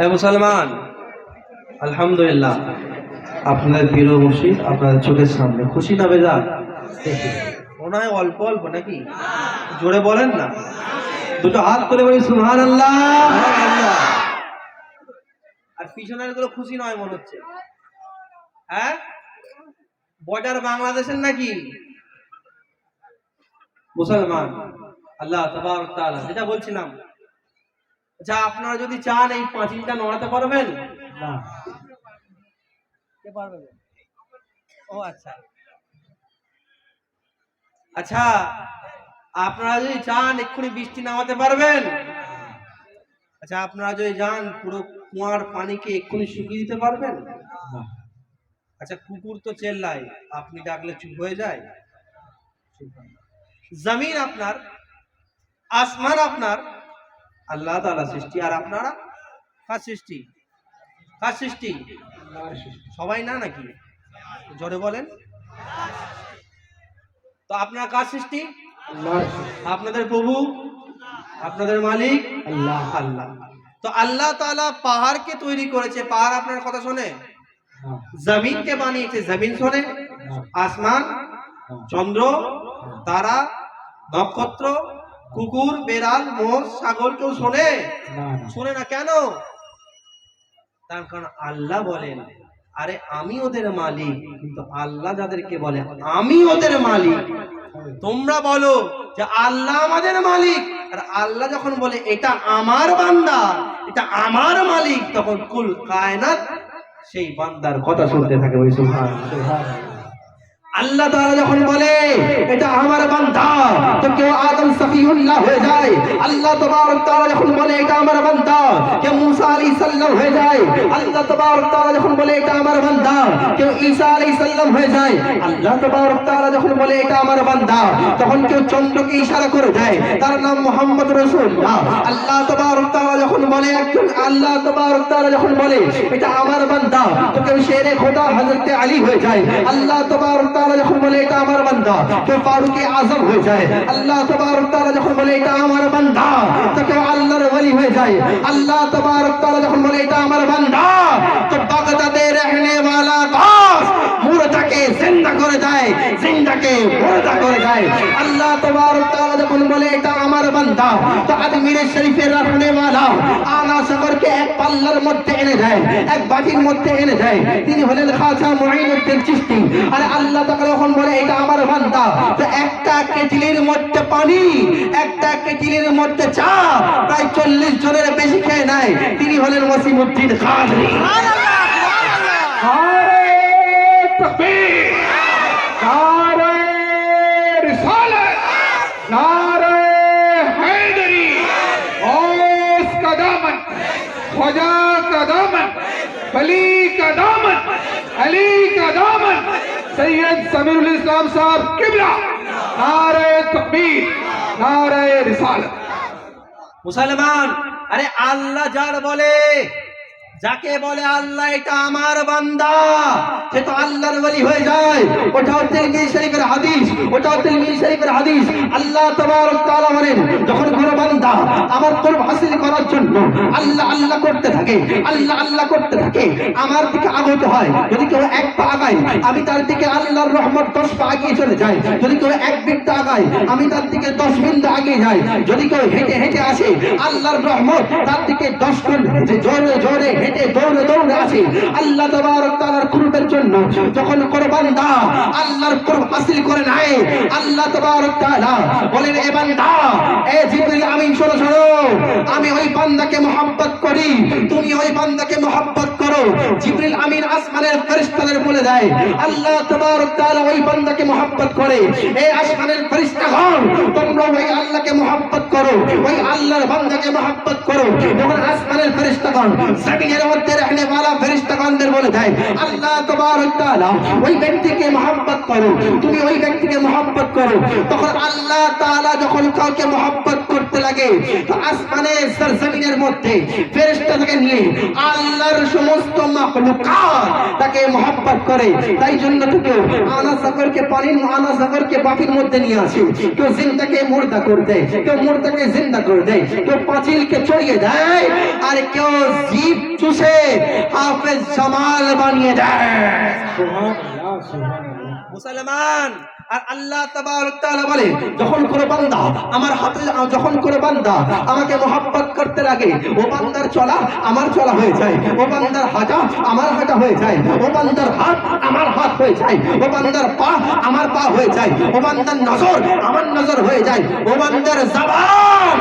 হ্যাঁ মুসলমান, আলহামদুলিল্লাহ, আপনাদের প্রিয় মসজিদ আপনাদের চোখের সামনে। খুশি না বেজা মনে হয় অল্প অল্প নাকি? জোরে বলেন না। দুটো হাত করে বলি সুহান আল্লাহ আর পিছনেরগুলো খুশি নয় মনে হচ্ছে। হ্যাঁ? বর্ডার বাংলাদেশের নাকি? মুসলমান, আল্লাহ তাআলা, যেটা বলছিলাম। আচ্ছা আপনারা যদি চান এই পাঁচিলটা নড়াতে পারবেন? না। কে পারবে? ও আচ্ছা। আচ্ছা আপনারা যদি চান এক্ষুনি বৃষ্টি নামাতে পারবেন? আচ্ছা আপনারা যদি যান পুরো কুয়ার পানিকে এক্ষুনি শুকিয়ে দিতে পারবেন? আচ্ছা কুকুর তো চেল্লায় আপনি ডাকলে চুপ হয়ে যায়। জমিন আপনার আসমান আপনার আল্লাহ তালা সৃষ্টি আর আপনারা? কার সৃষ্টি? কার সৃষ্টি? সবাই না নাকি? জোরে বলেন। তো আপনার কার সৃষ্টি? আপনাদের প্রভু আপনাদের মালিক? আল্লাহ। আল্লাহ। তো আল্লাহ তাআলা পাহাড়কে তৈরি করেছে। পাহাড় আপনার কথা শোনে? না জমিনকে বানিয়েছে। জমিন শোনে? আসমান চন্দ্র তারা নক্ষত্র কুকুর বেড়াল মোষ ছাগল কেউ শোনে? শোনে না কেন? তার কারণ আল্লাহ বলেন আরে আমি ওদের মালিক। কিন্তু আল্লাহ যাদেরকে বলে আমি ওদের মালিক। তোমরা বলো যে আল্লাহ আমাদের মালিক। আর আল্লাহ যখন বলে এটা আমার বান্দা এটা আমার মালিক তখন কুল কায়নাত সেই বান্দার কথা শুনতে থাকে ওই সুবহান সুবহানাল্লাহ। আল্লাহ তাআলা যখন বলে, এটা আমার বান্দা, তো কেউ আদম সফিউল্লাহ হয়ে যায়? আল্লাহ তাবারক তাআলা যখন বলে, এটা আমার বান্দা, কেউ মুসা আলাইহিস সালাম হয়ে যায়? আল্লাহ তাবারক তাআলা যখন বলে, এটা আমার বান্দা, কেউ ঈসা আলাইহিস সালাম হয়ে যায়? আল্লাহ তাবারক তাআলা যখন বলে, এটা আমার বান্দা, তখন কেউ চন্দ্রকে ইশারা করে দেয়, তার নাম মুহাম্মদ রাসূলুল্লাহ। আল্লাহ তাবারক তাআলা যখন বলে, একজন আল্লাহ তাবারক তাআলা যখন বলে, এটা আমার বান্দা, তো কেউ শেরে খোদা হযরত আলী হয়ে যায়। আল্লাহ তাবারক তাআলা যখন বলে এটা আমার বান্দা কেউ ফারুকে আজম হয়ে যায়। আল্লাহ তাবারক তাআলা যখন বলে এটা আমার বান্দা তো কেউ আল্লাহর ওলি হয়ে যায়। আল্লাহ তাবারক তাআলা যখন বলে এটা আমার বান্দা তো বাগদাদে রহনে वाला গাছ মুর্দাকে জিন্দা করে দেয় জিন্দাকে করে দেয়। আল্লাহ তবারক তাআলা যখন বলে এটা আমার বান্দা তো আজমিরে শরীফের রাখনে ওয়ালা আলা এক পাল্লার মধ্যে এনে দেয় এক বাটির মধ্যে এনে দেয়। তিনি হলেন খাজা মুঈনুদ্দিন চিশতি। আর আল্লাহ তাআলা যখন বলে এটা আমার বান্দা তো একটা কেটলির মধ্যে পানি একটা কেটলির মধ্যে চা প্রায় চল্লিশ জনের বেশি খেয়ে নেয়। তিনি হলেন ওয়াসিমউদ্দিন খান। সুবহানাল্লাহ সুবহানাল্লাহ। হ্যাঁ। तकबीर नारे रिसालत नारे हैदरी औस का दामन ख्वाजा का दामन वली का दामन अली का दामन सैयद समीरुल इस्लाम साहब किबला नारे तकबीर नारे रिसालत মুসলমান আরে আল্লাহ যার বলে যাকে বলে আল্লাহ, এটা আমার বান্দা। সে তো আল্লাহর ওলি হয়ে যায়। ওটাও তিরমিজি শরীফের হাদিস। ওটাও তিরমিজি শরীফের হাদিস। আল্লাহ তাবারক তাআলা বলেন, যখন কোনো বান্দা আমার কুরব হাসিল করার জন্য আল্লাহ আল্লাহ করতে থাকে, আল্লাহ আল্লাহ করতে থাকে, আমার দিকে আগত হয়। যদি কেউ এক পা আগায়, আমি তার দিকে আল্লাহর রহমত দশ পা আগিয়ে চলে যায় যদি কেউ এক বিন্দু আগায়, আমি তার দিকে দশ বিন্দু আগিয়ে যাই। যদি কেউ হেঁটে হেঁটে আল্লাহর রহমত তার দিকে দশ যে জোরে জোরে, হেঁটে, দৌড়ে দৌড়ে আসে আল্লাহ তাবারক জন্য যখন কোন বান্দা আল্লাহর কুরব হাসিল করে নাই আল্লাহ তাবারক বলেন, এ বান্দা, এ জিবরিল আমিন, শোনো শোনো। আমি ওই বান্দাকে মোহাব্বত করি। তুমি ওই বান্দাকে মোহাব্বত করো জিবরিল আমিন আসমানের ফেরেশতাদের বলে দেয়, আল্লাহ তাবারক তাআলা ওই বান্দাকে মোহাব্বত করে। এই আসমানের ফেরেশতাগণ তোমরা ওই আল্লাহকে মোহাব্বত করো, ওই আল্লাহর বান্দাকে মোহাব্বত করো। যখন আসমানের ফেরেশতাগণ, জমিনের মধ্যে রহনে वाला ফেরেশতাগণদের বলে দেয়, আল্লাহ তাবারক তাআলা ওই ব্যক্তিকে মোহাব্বত করো, তুমি ওই ব্যক্তিকে মোহাব্বত করো। তখন আল্লাহ তাআলা যখন কাউকে মোহাব্বত করতে লাগে, তো আসমানে সরজমিনের মধ্যে ফেরেশতাকে নিয়ে আল্লাহর সমস্ত মাখলুকাত তাকে মহব্বত করে। তাই জন্য তো কেউ আনা সাগরকে পানির আনা সাগরকে বাটির মধ্যে নিয়ে আসে। কেউ জিন্দাকে মুর্দা করে দেয় কেউ মুর্দাকে জিন্দা করে দেয় কেউ পাঁচিলকে চড়িয়ে দেয় আর কেউ জীব চুষে হাফেজ জামাল বানিয়ে দেয় মুসলমান আর আল্লাহ বলে, যখন করে বান্দা আমার হাতে, যখন করে বান্দা আমাকে মোহাব্বত করতে লাগে, ও বান্দার চলা আমার চলা হয়ে যায়, ও বান্দার হাঁটা আমার হাঁটা হয়ে যায়, ও বান্দার হাত আমার হাত হয়ে যায়, ও বান্দার পা আমার পা হয়ে যায়, ও বান্দার নজর আমার নজর হয়ে যায়, ও বান্দার জবান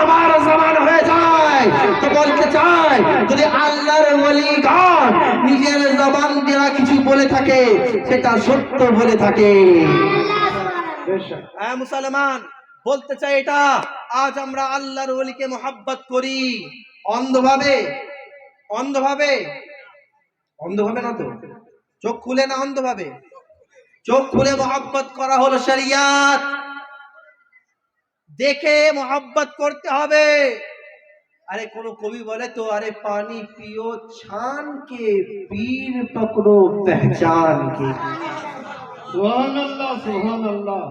আমার জবান হয়ে যায়। তো বলতে চাই, যদি আল্লাহর ওলিগণ নিজের জবান দেওয়া কিছু বলে থাকে, সেটা সত্য বলে থাকে। মুসলমান, বলতে চাই এটা, আজ আমরা আল্লাহর ওলিকে মোহাব্বত করি। অন্ধভাবে অন্ধভাবে অন্ধভাবে না তো? চোখ খুলে না অন্ধভাবে? চোখ খুলে মোহাব্বত করা হলো শরিয়াত। দেখে মোহাব্বত করতে হবে। আরে কোন কবি বলে তো আরে পানি পিও ছান কে পীর পকড়ো পহচান কে সুবহানাল্লাহ সুবহানাল্লাহ।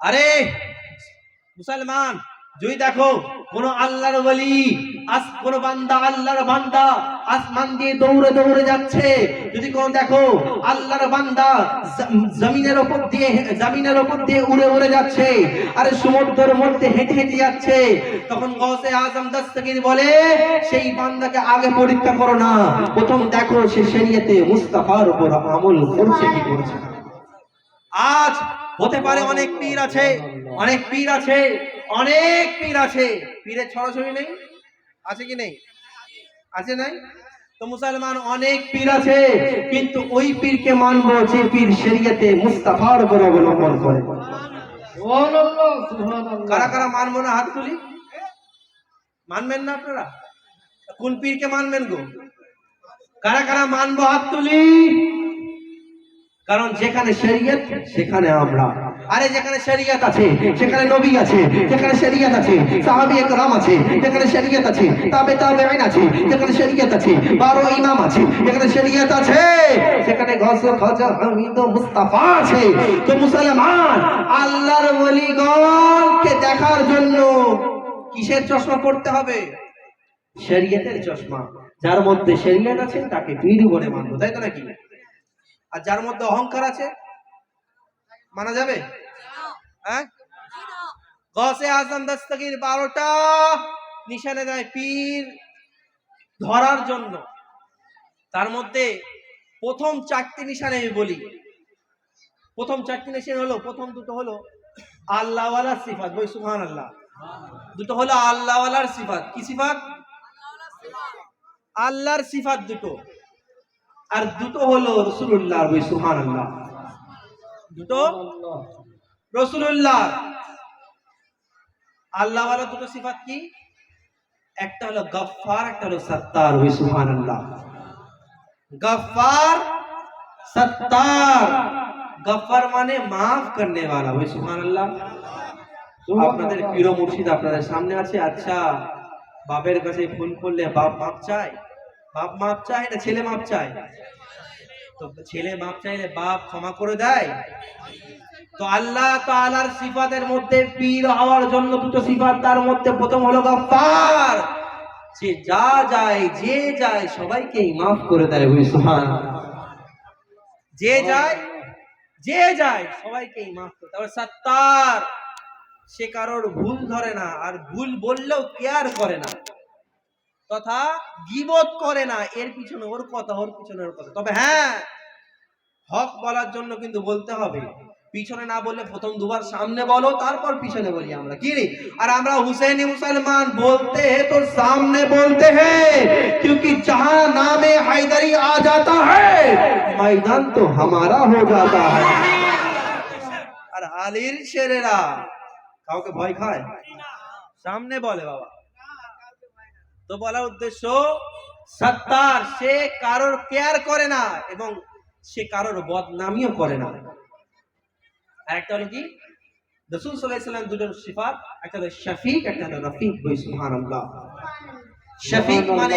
আরে মুসলমান যদি দেখো কোন আল্লাহর বলি আস কোন বান্দা আল্লাহর বান্দা আসমান দিয়ে দৌড়ে দৌড়ে যাচ্ছে। যদি কোন দেখো, আল্লাহর বান্দা জমিনের ওপর দিয়ে জমিনের ওপর দিয়ে উড়ে উড়ে যাচ্ছে। আরে সমুদ্রের মধ্যে হেঁটে হেঁটে যাচ্ছে। তখন গৌসে আজম দস্তগীর বলে, সেই বান্দাকে আগে পরীক্ষা করো না। প্রথম দেখো সে শরীয়তে মুস্তাফার উপর আমল করছে কি করছে। আজ হতে পারে অনেক পীর আছে, অনেক পীর আছে, অনেক পীর আছে। পীরের ছড়াছড়ি নেই? আছে কি নেই? আছে নাই? তো মুসলমান অনেক পীর আছে, কিন্তু ওই পীরকে মানবো যে পীর শরীয়তে মুস্তাফার উপর অবলম্বন করে। কারা কারা মানবো না হাত তুলি? মানবেন না আপনারা? কোন পীরকে মানবেন গো? কারা কারা মানবো হাত তুলি? কারণ যেখানে শরীয়ত, সেখানে আমরা। আরে যেখানে শরীয়ত আছে, সেখানে নবী আছে, যেখানে শরীয়ত আছে, সাহাবী একরাম আছে, যেখানে শরীয়ত আছে, তাবে তাবেঈন আছে, যেখানে শরীয়ত আছে, বারো ইমাম আছে, যেখানে শরীয়ত আছে, সেখানে গস খাজা হামিদ মুস্তাফা আছে। তো মুসলমান, আল্লাহর ওলিগণকে দেখার জন্য কিসের চশমা পড়তে হবে? শরীয়তের চশমা। যার মধ্যে শরীয়ত আছে, তাকে পীর বলে মানবো, তাই তো নাকি? আর যার মধ্যে অহংকার আছে, মানা যাবে? হ্যাঁ? গসে আজম দস্তগীর বারোটা, নিশানে দেয় পীর ধরার জন্য। তার মধ্যে প্রথম চারটি নিশানে আমি বলি। প্রথম চারটি নিশান হলো, প্রথম দুটো হলো আল্লাহওয়ালার সিফাত। বই সুহান আল্লাহ দুটো হলো আল্লাহওয়ালার সিফাত। কি সিফাত? আল্লাহর সিফাত দুটো। আর দুটো হলো রসুল্লাহ বই সুহান আল্লাহ দুটো? রসুল্লাহ আল্লাহ দুটো সিফাত কি? একটা হলো গফফার, একটা হলো সত্তার ওই সুহান আল্লাহ গফফার, সত্তার। গফফার মানে মাফ করনে वाला ওই সুহান আল্লাহ আপনাদের প্রিয় মুর্শিদ আপনাদের সামনে আছে। আচ্ছা বাপের কাছে ফোন করলে বাপ মাপ চায়? বাপ মাপ চায় না ছেলে মাপ চায়? তো ছেলে মাপ চাইলে বাপ ক্ষমা করে দেয়? তো আল্লাহ তাআলার সিফাতের মধ্যে পীর হওয়ার জন্য দুটো সিফাত, তার মধ্যে প্রথম হলো গফফার। যে যা যায়, যে যায়, সবাইকেই মাফ করে দেয় ওই যে যায় যে যায়, সবাইকেই মাফ করে তারপর সত্তার, সে কারোর ভুল ধরে না, আর ভুল বললেও কেয়ার করে না। তথা গিবত করে না। এর পিছনে ওর কথা, ওর পিছনে ওর কথা। তবে হ্যাঁ হক বলার জন্য কিন্তু বলতে হবে। পিছনে না বললে প্রথম দুবার সামনে বলো, তারপর পিছনে বলি আমরা। কি রে? আর আমরা হুসেনি মুসলমান, বলতে হে তোর সামনে বলতে হে, কিউকি जहां নামে হায়দারি আ যাতা হে, ময়দান তো হামারা হো যাতা হে। আর আলীর শেরেরা, কাউকে ভয় খায়? সামনে বলে বাবা। তো বলার উদ্দেশ্য, সত্তার সে কারোর কেয়ার করে না এবং সে কারোর বদনামিও করে না। আরেকটা হলো কি? রসুল দুটো সিফাত একটা শফিক, একটা রফিক। বই সুহান শফিক মানে